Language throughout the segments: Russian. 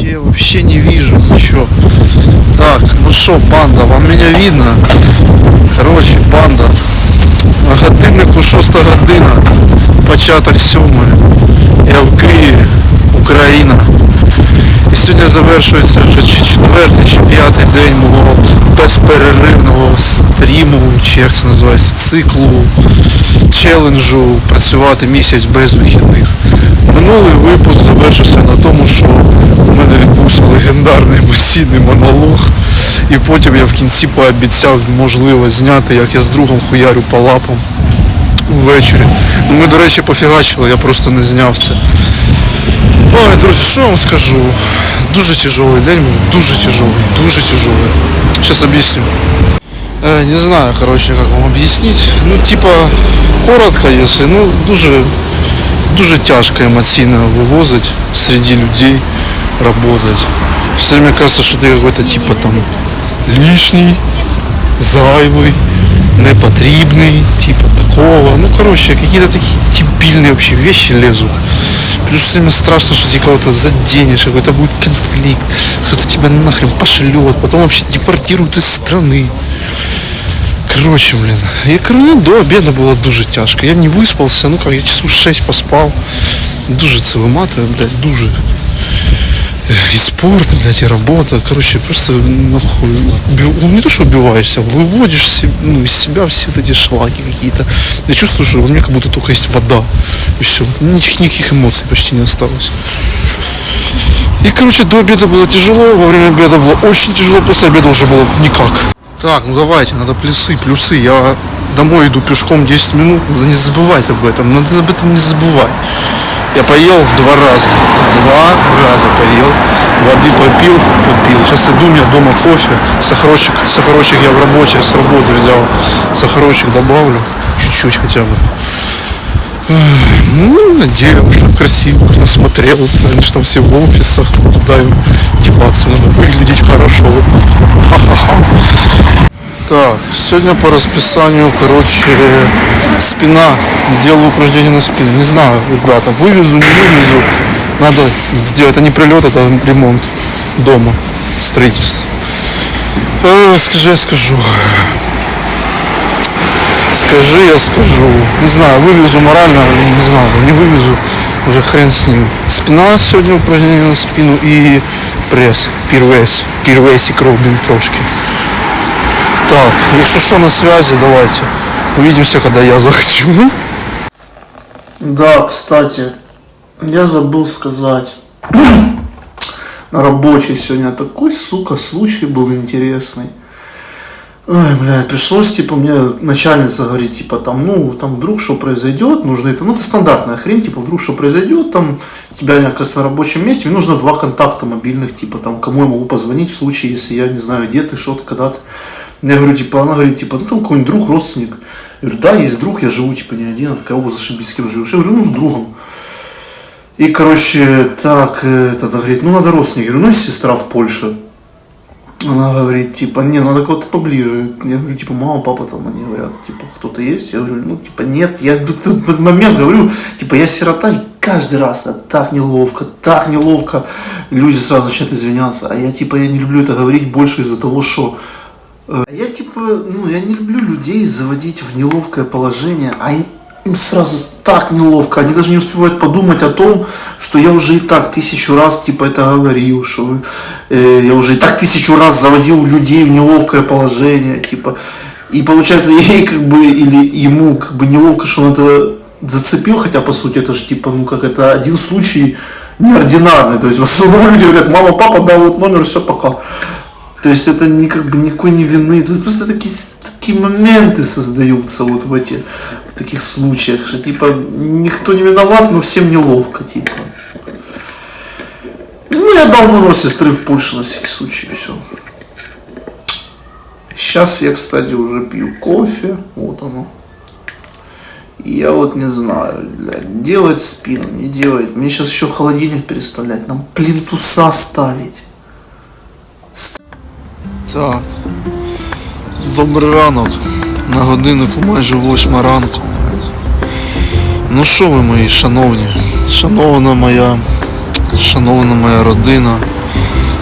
вообще, вообще не вижу ничего. Так, ну что, банда, вам меня видно? Короче, банда. На годиннику 6 година, початок 7. Я в Києві, Україна. І сьогодні завершується вже чи четвертий чи п'ятий день мого безперервного стріму, чи як це називається, циклу, челенджу працювати місяць без вихідних. Минулий випуск завершився на тому, що у мене відбувся легендарний емоційний монолог. І потім я в кінці пообіцяв, можливо, зняти, як я з другом хуярю по лапам ввечері. Ну, Ми, до речі, пофігачили, я просто не знявся. Ой, друзі, що я вам скажу? Дуже тяжелый день был, дуже тяжелый, дуже тяжелый. Сейчас объясню. Э, не знаю, короче, как вам объяснить. Ну, типа, коротко, если, ну, дуже, дуже тяжко эмоционально вывозить среди людей, работать. Все время кажется, что ты какой-то типа там лишний, зайвый, непотребный, типа такого. Ну, короче, какие-то такие дебильные вообще вещи лезут. Все время страшно, что ты кого-то заденешь, какой-то будет конфликт, кто-то тебя нахрен пошлет, потом вообще депортируют из страны. Короче, блин, я ну, до обеда было дуже тяжко. Я не выспался, ну как, я часов 6 поспал. Дуже це виматує, блядь, дуже. И спорт, блядь, и работа. Короче, просто нахуй. уби- Ну, не то, что убиваешься, выводишь се- ну, из себя все вот эти шлаки какие-то. Я чувствую, что во мне как будто только есть вода. И все. Никаких, никаких эмоций почти не осталось. И, короче, до обеда было тяжело, во время обеда было очень тяжело, после обеда уже было никак. Так, ну давайте, надо плюсы, плюсы. Я домой иду пешком 10 минут, надо не забывать об этом, надо об этом не забывать. Поел два раза, два раза поел, воды попил, попил. Сейчас иду, у меня дома кофе, сахарочек, сахарочек я в работе, с работы взял, сахарочек добавлю, чуть-чуть хотя бы. Ну, надеюсь, что красиво насмотрелся. Же там все в офисах, куда им деваться, надо выглядеть хорошо. Ха-ха-ха. Так, сегодня по расписанию, короче, спина, делаю упражнение на спину. Не знаю, ребята, вывезу, не вывезу. Надо сделать, это не прилет, это ремонт дома, строительство. Э, скажи, я скажу. Скажи, я скажу. Не знаю, вывезу морально, не знаю, не вывезу. Уже хрен с ним. Спина сегодня упражнение на спину и пресс. Пирвес. Пирвесик робим трошки. Так, если что, на связи, давайте. Увидимся, когда я захочу. Да, кстати, я забыл сказать. На рабочий сегодня такой, сука, случай был интересный. Ой, бля, пришлось, типа, мне начальница говорит, типа, там, ну, там, вдруг что произойдет, нужно это, ну, это стандартная хрень, типа, вдруг что произойдет, там, тебя, мне кажется, на рабочем месте, мне нужно два контакта мобильных, типа, там, кому я могу позвонить в случае, если я не знаю, где ты, что ты, когда ты. Я говорю, типа, она говорит, типа, ну, там какой-нибудь друг, родственник. Я говорю, да, есть друг, я живу, типа, не один, она такая, о, зашибись, с кем живешь. Я говорю, ну, с другом. И, короче, так, э, это, она говорит, ну, надо родственника. Я говорю, ну, есть сестра в Польше. Она говорит, типа, не, надо кого-то поближе. Я говорю, типа, мама, папа там, они говорят, типа, кто-то есть? Я говорю, ну, типа, нет, я в этот момент говорю, типа, я сирота, и каждый раз это так неловко, так неловко. Люди сразу начинают извиняться, а я, типа, я не люблю это говорить больше из-за того, что я, типа, ну, я не люблю людей заводить в неловкое положение, а им, им сразу так неловко, они даже не успевают подумать о том, что я уже и так тысячу раз, типа, это говорил, что э, я уже и так тысячу раз заводил людей в неловкое положение, типа, и получается ей, как бы, или ему, как бы, неловко, что он это зацепил, хотя, по сути, это же, типа, ну, как это один случай неординарный, то есть, в основном люди говорят, мама, папа, да, вот номер, все, пока. То есть это не как бы никакой не вины, это просто такие, такие моменты создаются вот в эти, в таких случаях, что типа никто не виноват, но всем неловко, типа. Ну, я дал номер сестры в Польше на всякий случай, все. Сейчас я, кстати, уже пью кофе, вот оно. И я вот не знаю, блядь, делать спину, не делать. Мне сейчас еще холодильник переставлять, нам плинтуса ставить. Так. Добрий ранок. На годиннику майже восьма ранку. Ну що ви мої шановні? Шановна моя, шановна моя родина,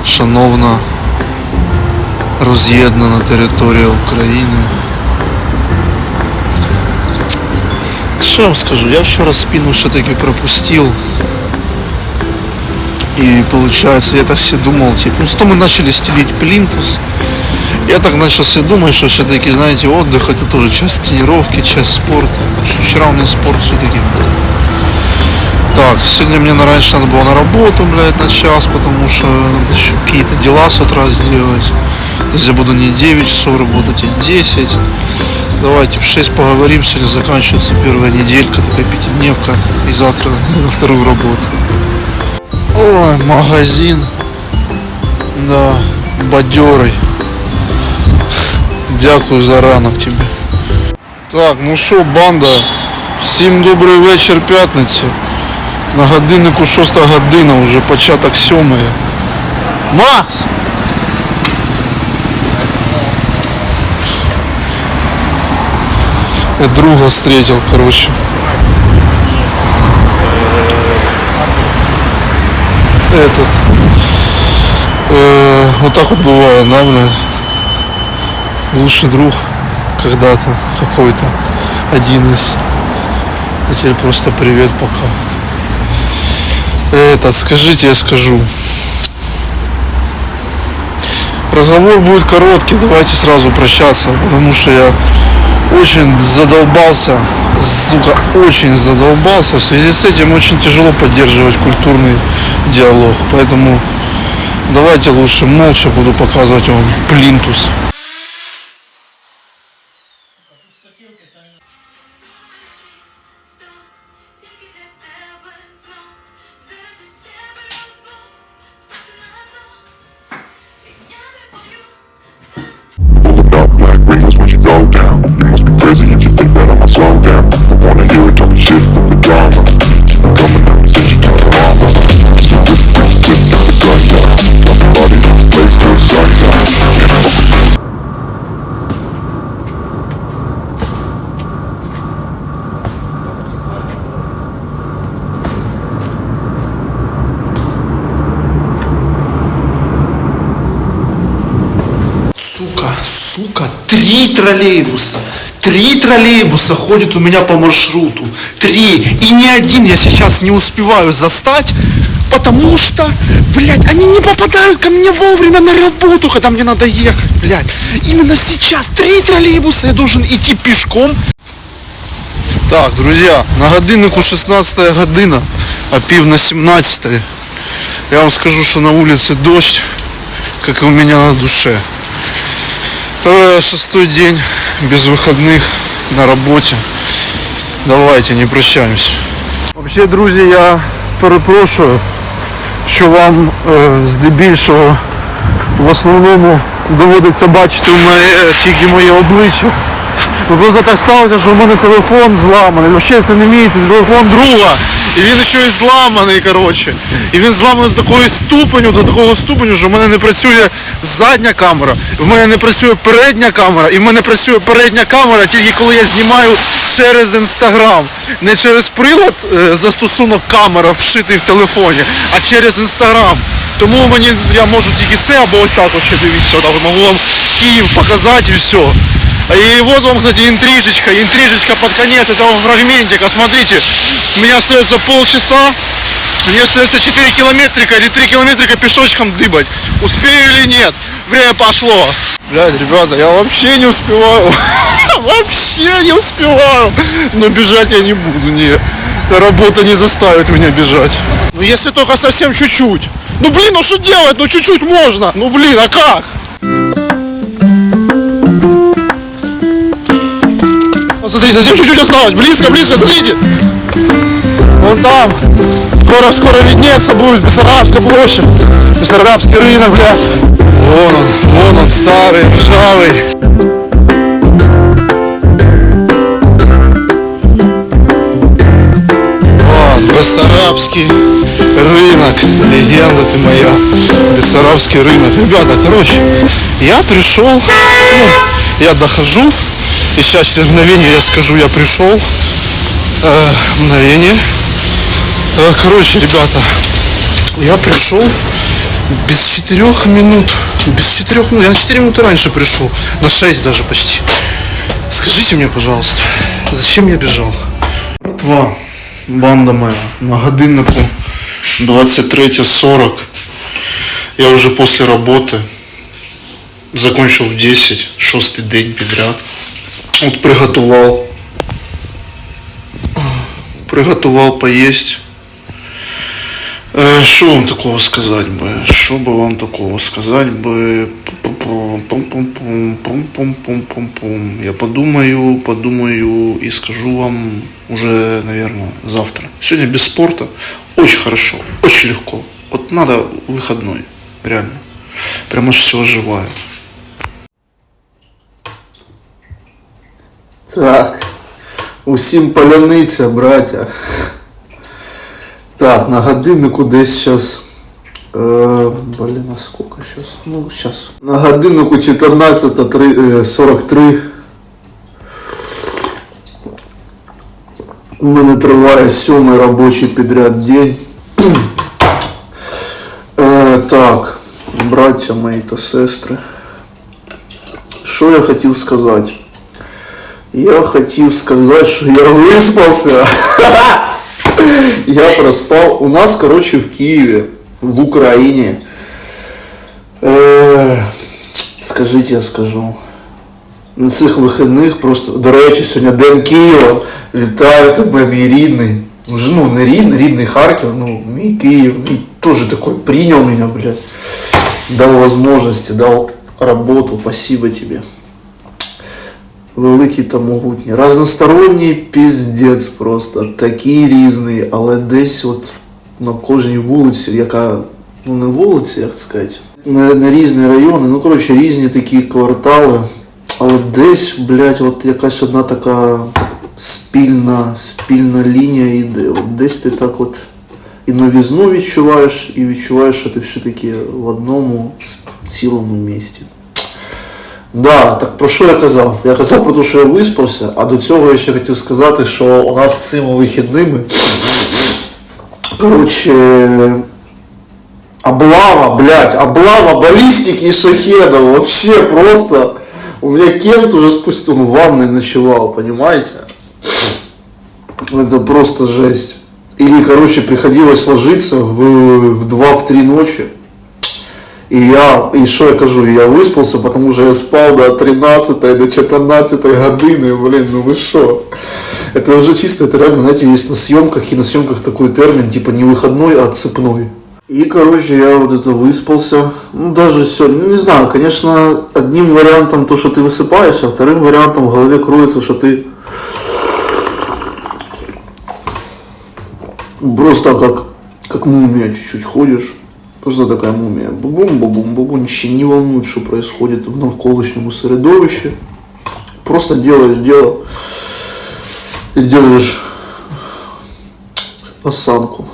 шановна роз'єднана територія України. Що я вам скажу? Я вчора спину все-таки пропустил. И получается, я так себе думал, типа, ну что мы начали стелить плинтус. Я так начал себе думать, что все-таки, знаете, отдых это тоже часть тренировки, часть спорта. Вчера у меня спорт все-таки был. Так, сегодня мне на раньше надо было на работу, блядь, на час, потому что надо еще какие-то дела с утра сделать. То есть я буду не 9 часов работать, а 10. Давайте в 6 поговорим, сегодня заканчивается первая неделька, такая пятидневка, и завтра на вторую работу. Ой, магазин. Да, бадьорий. Дякую за ранок тебе. Так, ну що, банда, всім добрий вечір п'ятниці. На годиннику 6 година, вже початок 7. Макс! Я друга встретил, короче. Этот. э, вот так вот бывает, да, бля? Лучший друг когда-то какой-то. Один из. А теперь просто привет пока. Этот, скажите, я скажу. Разговор будет короткий, давайте сразу прощаться, потому что я очень задолбался, сука, очень задолбался. В связи с этим очень тяжело поддерживать культурный диалог. Поэтому давайте лучше молча буду показывать вам плинтус. Сука, сука, три троллейбуса. Три троллейбуса ходят у меня по маршруту. Три. И ни один я сейчас не успеваю застать, потому что, блядь, они не попадают ко мне вовремя на работу, когда мне надо ехать, блядь. Именно сейчас три троллейбуса я должен идти пешком. Так, друзья, на годиннику 16 година, а пів на 17. Я вам скажу, что на улице дождь, как и у меня на душе. Э, Шестой день без выходных на работе. Давайте, не прощаемся. Взагалі, друзі, я перепрошую, що вам е, здебільшого в основному доводиться бачити моє, тільки моє обличчя. Просто так сталося, що в мене телефон зламаний. Взагалі це не мій телефон друга. І він ще й зламаний, коротше. І він зламаний до такої ступеню, до такого ступеню, що в мене не працює задня камера, в мене не працює передня камера, і в мене працює передня камера тільки коли я знімаю через інстаграм. Не через прилад е, застосунок камера вшитий в телефоні, а через інстаграм. Тому мені я можу тільки це або ось так ось ще дивіться, отак от можу вам Київ показати і все. И вот вам, кстати, интрижечка. Интрижечка под конец этого фрагментика. Смотрите, у меня остается полчаса. Мне остается 4 километрика или 3 километрика пешочком дыбать. Успею или нет? Время пошло. Блядь, ребята, я вообще не успеваю. Вообще не успеваю. Но бежать я не буду, не. Работа не заставит меня бежать. Ну если только совсем чуть-чуть. Ну блин, ну что делать? Ну чуть-чуть можно. Ну блин, а как? Ну, Смотри, совсем чуть-чуть осталось. Близко, близко, смотрите. Вон там. Скоро, скоро виднеться будет Бессарабская площадь. Бессарабский рынок, бля. Вон он, вон он, старый, ржавый. Бессарабский рынок. Легенда ты моя. Бессарабский рынок. Ребята, короче, я пришел, ну, я дохожу. И сейчас через мгновение я скажу, я пришел. Э, мгновение. Э, короче, ребята, я пришел Без четырех минут. Без четырех минут. Я на 4 минуты раньше пришел. На 6 даже почти. Скажите мне, пожалуйста, зачем я бежал? Братва, банда моя, на годиннику 23.40. Я уже после работы. Закончил в 10, шостий день підряд. От приготував. Приготував поесть. Що вам такого сказати би? Що би вам такого сказати би? Я подумаю, подумаю и скажу вам уже, наверное, завтра. Сегодня без спорта. Очень хорошо, очень легко. Вот надо выходной, реально. Прям аж все оживает. Так, усім паляниця, браття. Так, на годиннику десь зараз. Е, блін, а сколько зараз? Ну, зараз. На годиннику 14.43. У мене триває сьомий робочий підряд день. Е, так, браття мої та сестри. Що я хотів сказати? Я хотів сказати, що я виспався. Я проспал. У нас, короче, в Киеве, в Украине. Е, скажіть, я скажу. На цих вихідних просто, до речі, сьогодні День Києва. Вітаю тебе, мій рідний. Уже, ну, не рідний, рідний Харків, ну, мій Київ, мій тоже такой принял меня, блядь. Дал возможности, дал работу. Спасибо тебе. Великий та могутній. Разносторонній піздець просто. Такий різний, але десь от на кожній вулиці, яка, ну не вулиці, як сказати, на, на різні райони, ну коротше, різні такі квартали. Але десь, блядь, от якась одна така спільна, спільна лінія йде. От десь ти так от і новізну відчуваєш, і відчуваєш, що ти все-таки в одному цілому місті. Да, так про що я казав? Я казав про те, що я виспався, а до цього я ще хотів сказати, що у нас цими вихідними. Коротше. Облава, блядь, облава баллистики и шахедов. Вообще просто. У меня Кент уже спустил, он в ванной ночевал, понимаете? Это просто жесть. Или, короче, приходилось ложиться в, в 2-3 ночи. И я, и что я кажу, я выспался, потому что я спал до 13 до 14 годины, блин, ну вы что? Это уже чисто, это реально, знаете, есть на съемках, киносъемках такой термин, типа не выходной, а цепной. И, короче, я вот это выспался, ну даже сегодня, ну не знаю, конечно, одним вариантом то, что ты высыпаешься, а вторым вариантом в голове кроется, что ты просто как, как мумия чуть-чуть ходишь. Просто такая мумия. Бубум, бубум, бубум. Ничего не волнует, что происходит в навколишнему середовище. Просто делаешь дело и держишь осанку.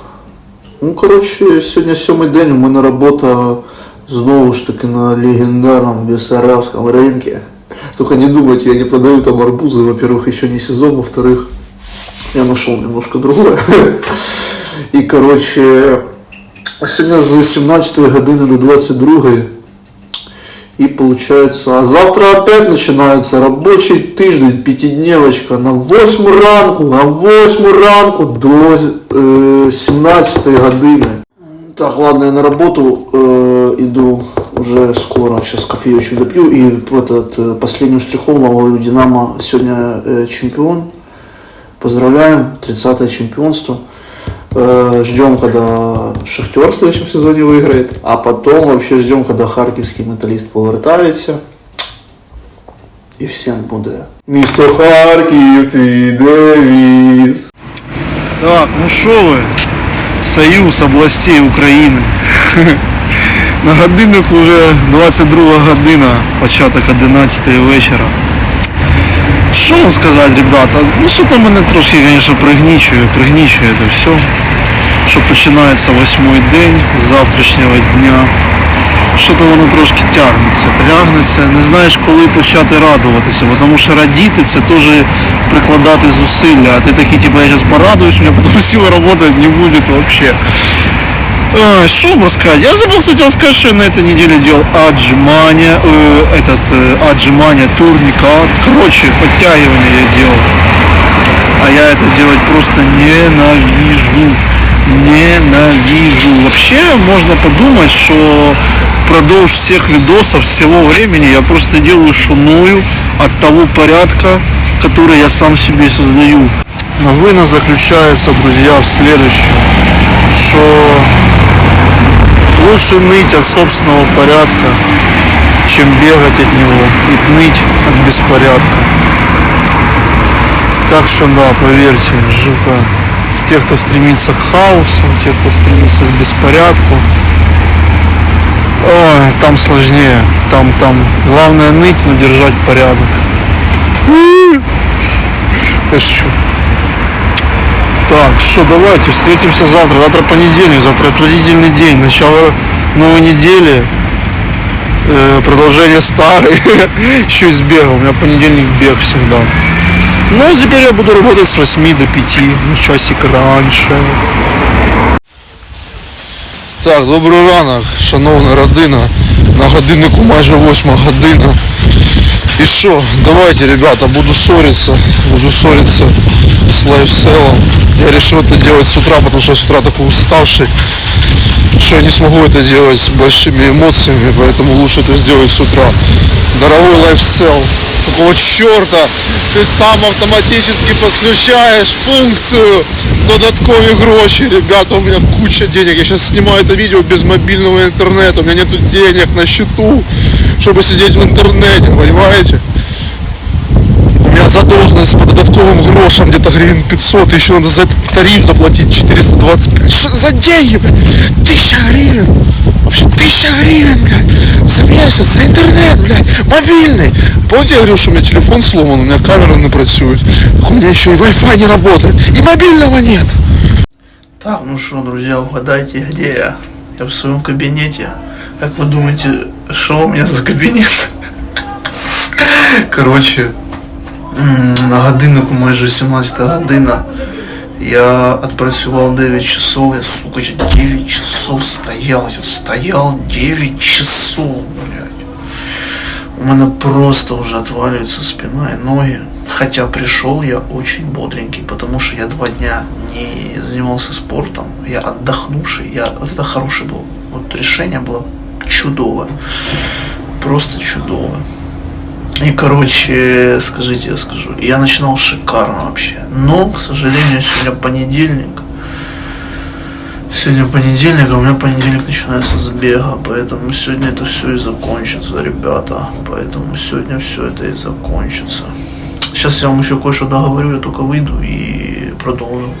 Ну, коротше, сьогодні сьомий день, у мене робота знову ж таки на легендарному Бессарабском рынке. Только не думайте, я не продаю там арбузы, во-первых, еще не сезон, во-вторых, я нашел немножко другое. И, короче, сегодня с 17 годины до 22 и получается, а завтра опять начинается рабочий тиждень, пятидневочка, на 8 ранку, на 8 ранку до э, 17 годины. Так, ладно, я на работу э, иду уже скоро, сейчас кофеечек допью, и этот, последним штрихом вам говорю, Динамо сегодня э, чемпион, поздравляем, 30 чемпионство. Э, Ждем, когда Шахтер в следующем сезоне выиграет, а потом вообще ждем, когда харківський металіст повертається. І всім буде. Місто Харків, твій девіз. Так, ну що ви? Союз областей України. На годиннику вже 22 година, початок 11 вечора. Що вам сказати, ребята? Ну що там мене трошки, звісно, пригнічує, пригнічує це все. Що починається восьмий день з завтрашнього дня. Що то воно трошки тягнеться, тягнеться, не знаєш коли почати радуватися, тому що радіти це теж прикладати зусилля, а ти такий, типу, я зараз порадуюсь, у мене потім сила працювати не буде взагалі. Что вам рассказать? Я забыл, кстати, вам сказать, что я на этой неделе делал отжимания, э, этот, э, отжимания, турникат, короче, подтягивания я делал. А я это делать просто ненавижу. Ненавижу. Вообще, можно подумать, что впродолж всех видосов, всего времени я просто делаю шуную от того порядка, который я сам себе создаю. Но вынос заключается, друзья, в следующем, что лучше ныть от собственного порядка, чем бегать от него и ныть от беспорядка. Так что да, поверьте, жука. Те, кто стремится к хаосу, те, кто стремится к беспорядку, ой, там сложнее. Там, там, главное ныть, но держать порядок. Шучу. Так, что, давайте, встретимся завтра. Завтра понедельник, завтра отвратительный день. Начало новой недели. Э, продолжение старой. Еще и с бега. У меня понедельник бег всегда. Ну, а теперь я буду работать с 8 до 5, на часик раньше. Так, добрий ранок, шановна родина. На годиннику майже 8 година. И что, давайте, ребята, буду ссориться, буду ссориться с лайфстайлом. Я решил это делать с утра, потому что с утра такой уставший, что я не смогу это делать с большими эмоциями, поэтому лучше это сделать с утра. Дорогой лайфстайл, какого черта ты сам автоматически подключаешь функцию додаткові гроші, ребята, у меня куча денег, я сейчас снимаю это видео без мобильного интернета, у меня нету денег на счету, чтобы сидеть в интернете, понимаете? У меня задолженность по додатковым грошам где-то гривен 500, и еще надо за этот тариф заплатить 425. Что за деньги, блядь? Тысяча гривен. Вообще тысяча гривен, блядь. За месяц, за интернет, блядь. Мобильный. Помните, я говорил, что у меня телефон сломан, у меня камера не працюет. Так у меня еще и Wi-Fi не работает, и мобильного нет. Так, ну что, друзья, угадайте, где я? Я в своем кабинете. Как вы думаете, что у меня за кабинет? Короче, на годиннику майже 17 година. Я отпрацював 9 часов, я, сука, ще 9 часов стоял, я стоял 9 часов, блядь. У меня просто уже отваливается спина и ноги. Хотя пришел я очень бодренький, потому что я два дня не занимался спортом. Я отдохнувший. Я, вот это хорошее было. Вот решение было чудовое. Просто чудовое. И, короче, скажите, я скажу, я начинал шикарно вообще. Но, к сожалению, сегодня понедельник. Сегодня понедельник, а у меня понедельник начинается с бега, поэтому сегодня это все и закончится, ребята. Поэтому сегодня все это и закончится. Сейчас я вам еще кое-что договорю, я только выйду и продолжим.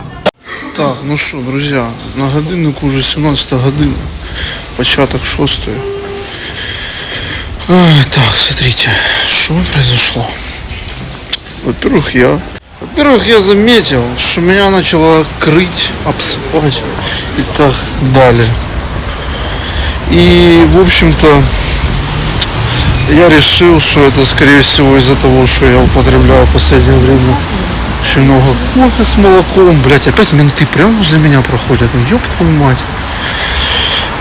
Так, ну що, друзі, на годиннику вже 17 година, початок 6. Ай, так, смотрите, что произошло? Во-первых, я... Во-первых, я заметил, что меня начало крыть, обсыпать и так далее. И, в общем-то, я решил, что это, скорее всего, из-за того, что я употребляю в последнее время очень много кофе с молоком. Блять, опять менты прямо возле меня проходят. Ну, ёб твою мать.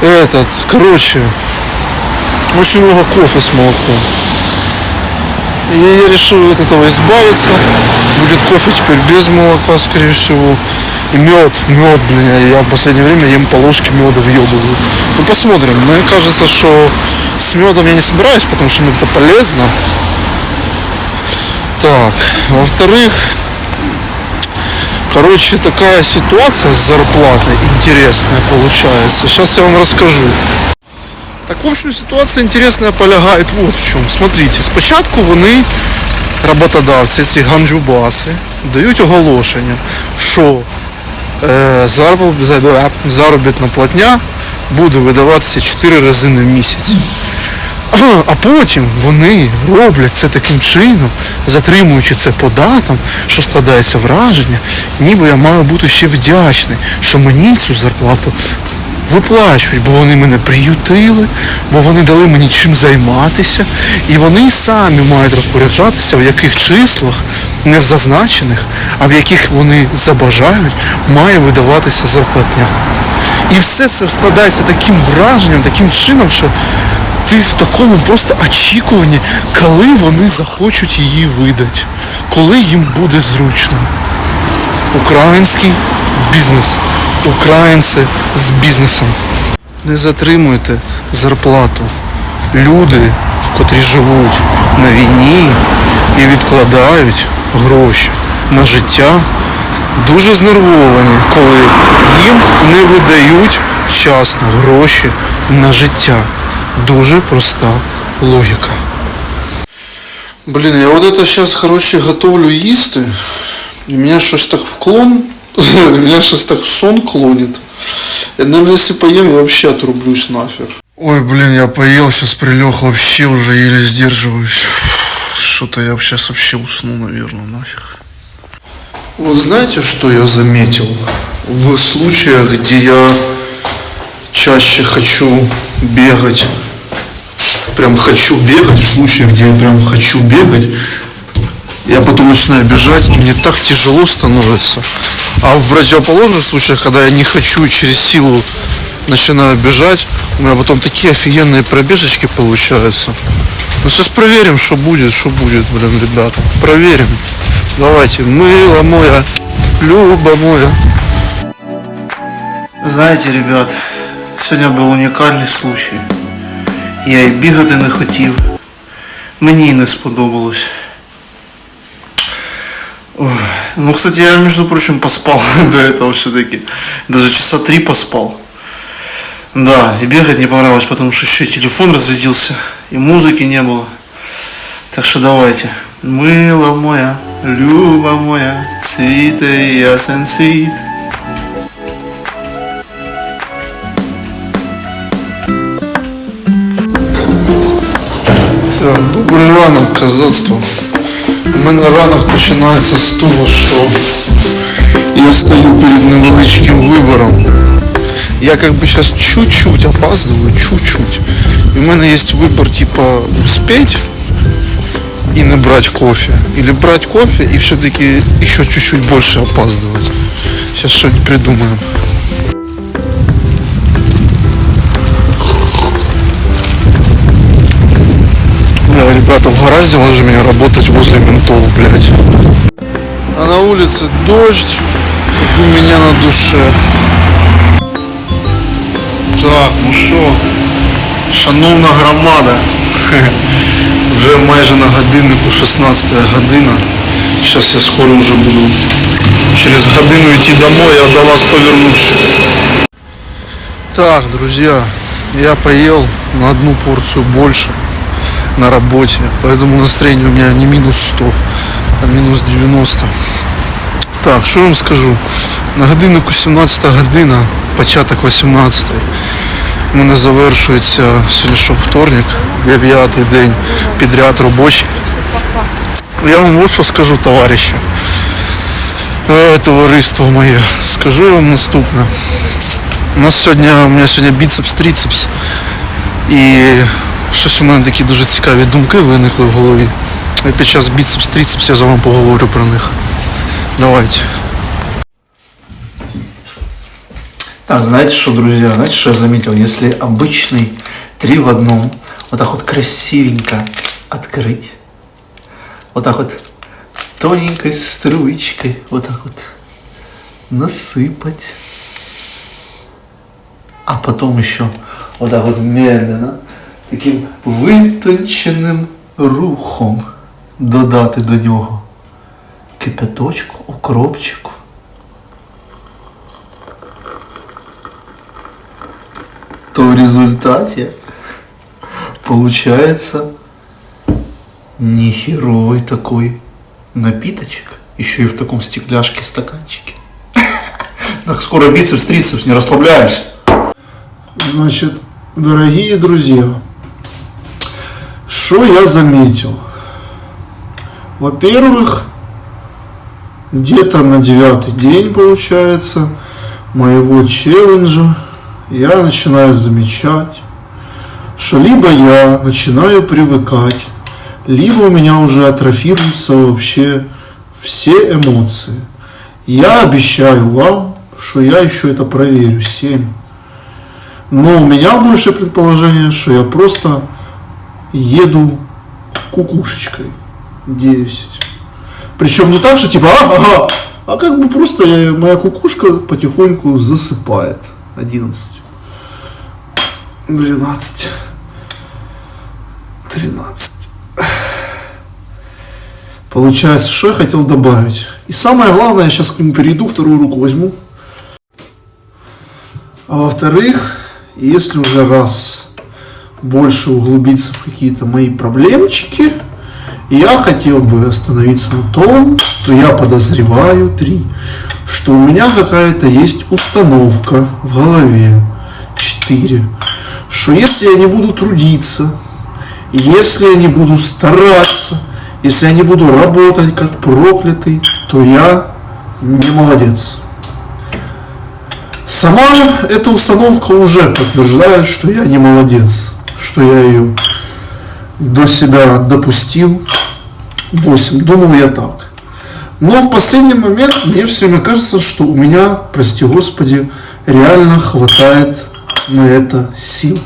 Этот, короче, очень много кофе с молоком. И я решил от этого избавиться. Будет кофе теперь без молока, скорее всего. И мед, мед, блин, я в последнее время ем по ложке меда въебываю. Ну посмотрим. Мне кажется, что с медом я не собираюсь, потому что мед это полезно. Так, во-вторых, короче, такая ситуация с зарплатой интересная получается. Сейчас я вам расскажу. Так, в общем, ситуація інтересна полягає вот в чому. Смотрите, спочатку вони, роботодавці, ці ганджубаси, дають оголошення, що е, заробітна платня буде видаватися 4 рази на місяць. А потім вони роблять це таким чином, затримуючи це по датам, що складається враження, ніби я маю бути ще вдячний, що мені цю зарплату виплачують, бо вони мене приютили, бо вони дали мені чим займатися, і вони самі мають розпоряджатися, в яких числах, не в зазначених, а в яких вони забажають, має видаватися зарплатня. І все це складається таким враженням, таким чином, що ти в такому просто очікуванні, коли вони захочуть її видати, коли їм буде зручно. Український бізнес. Українці з бізнесом. Не затримуйте зарплату. Люди, котрі живуть на війні і відкладають гроші на життя, дуже знервовані, коли їм не видають вчасно гроші на життя. Дуже проста логіка. Блин, я вот это сейчас, готовлю їсти. И меня щось так вклон, меня щось так сон клонит. И, наверное, если поем, я вообще отрублюсь нафиг. Ой, блин, я поел, сейчас прилег, вообще уже еле сдерживаюсь. Что-то я сейчас вообще усну, наверное, нафиг. Вот знаете, что я заметил? В случаях, где я чаще хочу бегать, прям хочу бегать, в случаях, где я прям хочу бегать, я потом начинаю бежать, и мне так тяжело становится. А в противоположных случаях, когда я не хочу и через силу начинаю бежать, у меня потом такие офигенные пробежечки получаются. Ну сейчас проверим, что будет, что будет, блин, ребята. Проверим. Давайте, мыло моя, Люба моя. Знаєте, ребят, сьогодні був унікальний случай. Я і бігати не хотів. Мені і не сподобалось. Ой. Ну, кстати, я, между прочим, поспал до этого все-таки. Даже часа три поспал. Да, и бегать не понравилось, потому что еще и телефон разрядился, и музыки не было. Так что давайте. Мыло моя, люба моя, цвіте ясен цвіт. Так, добрий ранок, казацтво. У мене ранок починається з того, що я стою перед невеличким вибором. Я как бы сейчас чуть-чуть опаздываю, чуть-чуть. И у меня есть выбор типа успеть и не брать кофе. Или брать кофе и все-таки еще чуть-чуть больше опаздывать. Сейчас что-нибудь придумаем. Ребята, угораздило же меня работать возле ментов, блядь. А на улице дождь, как у меня на душе. Так, ну що, шановна громада, вже майже на годиннику 16 година. Зараз я скоро вже буду через годину йти домой, я до вас повернусь. Так, друзья, я поел на одну порцию больше на работе, поэтому настроение у меня не минус 100, а минус 90. Так, що вам скажу? На годиннику 17 година, початок 18. У мене завершується сьогодні що, вторник, дев'ятий день підряд робочий. Я вам ось що скажу, товариші. Е, Товариство моє. Скажу вам наступне. У нас сьогодні, у мене сьогодні біцепс, трицепс. І щось у мене такі дуже цікаві думки виникли в голові. І під час біцепс, трицепс я з вами поговорю про них. Давайте. Так, знаете что, друзья, знаете, что я заметил? Если обычный три в одном, вот так вот красивенько открыть, вот так вот тоненькой струечкой, вот так вот насыпать, а потом еще вот так вот медленно, таким витонченим рухом додати до нього кипяточку, укропчику. то в результате получается нехеровый такой напиточек. Еще и в таком стекляшке стаканчике. Так, скоро бицепс, трицепс, не расслабляемся. Значит, дорогие друзья, что я заметил? Во-первых, где-то на девятый день, получается, моего челленджа я начинаю замечать, что либо я начинаю привыкать, либо у меня уже атрофируются вообще все эмоции. Я обещаю вам, что я еще это проверю 7. Но у меня больше предположение, что я просто еду кукушечкой 10. Причем не так, что типа, а, ага, а как бы просто моя кукушка потихоньку засыпает. 11. 12. 13. Получается, что я хотел добавить. И самое главное, я сейчас к нему перейду, вторую руку возьму. А во-вторых, если уже раз больше углубиться в какие-то мои проблемчики, я хотел бы остановиться на том, что я подозреваю, три, что у меня какая-то есть установка в голове, четыре, что если я не буду трудиться, если я не буду стараться, если я не буду работать как проклятый, то я не молодец. Сама эта установка уже подтверждает, что я не молодец, что я ее до себя допустил. 8. Думал я так. Но в последний момент мне все время кажется, что у меня, прости господи, реально хватает на это сил.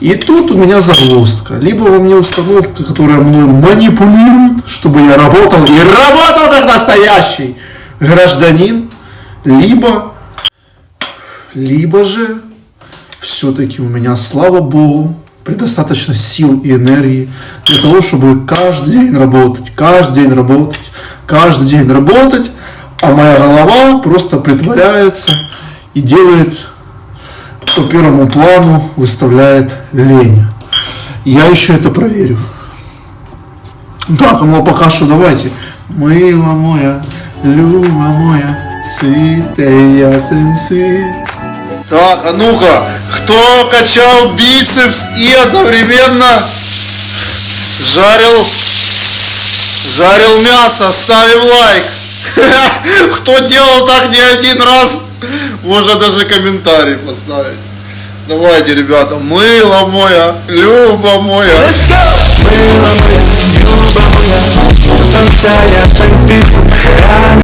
И тут у меня загвоздка. Либо во мне установка, которая мной манипулирует, чтобы я работал и работал как настоящий гражданин, либо, либо же все-таки у меня, слава богу, предостаточно сил и энергии для того, чтобы каждый день работать, каждый день работать, каждый день работать, а моя голова просто притворяется и делает по первому плану, выставляет лень. Я еще это проверю. Так, ну а пока что давайте. Мила моя, люба моя, святый ясен свет. Так, а ну-ка, кто качал бицепс и одновременно жарил, жарил мясо, ставим лайк. Кто делал так не один раз, можно даже комментарий поставить. Давайте, ребята, мыло моя, люба моя. Завтра я